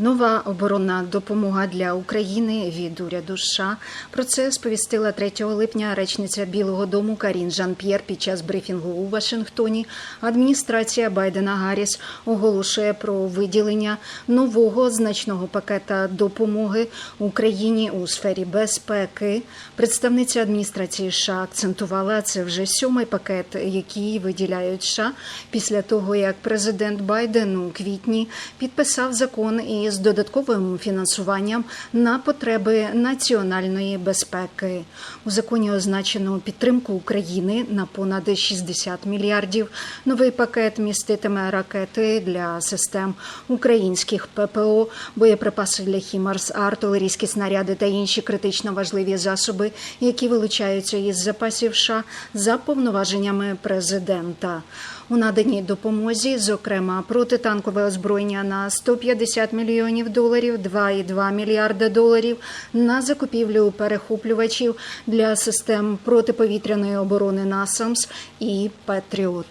Нова оборонна допомога для України від уряду США. Про це сповістила 3 липня речниця Білого Дому Карін Жан-П'єр під час брифінгу у Вашингтоні. Адміністрація Байдена Гарріс оголошує про виділення нового значного пакета допомоги Україні у сфері безпеки. Представниця адміністрації США акцентувала це вже сьомий пакет, який виділяють США після того, як президент Байден у квітні підписав закон із додатковим фінансуванням на потреби національної безпеки. У законі означено підтримку України на понад 60 мільярдів. Новий пакет міститиме ракети для систем українських ППО, боєприпаси для Хімарс, артилерійські снаряди та інші критично важливі засоби, які вилучаються із запасів США за повноваженнями президента. У наданій допомозі, зокрема, протитанкове озброєння на 150 мільйонів доларів, 2,2 мільярда доларів на закупівлю перехоплювачів для систем протиповітряної оборони НАСАМС і Петріот.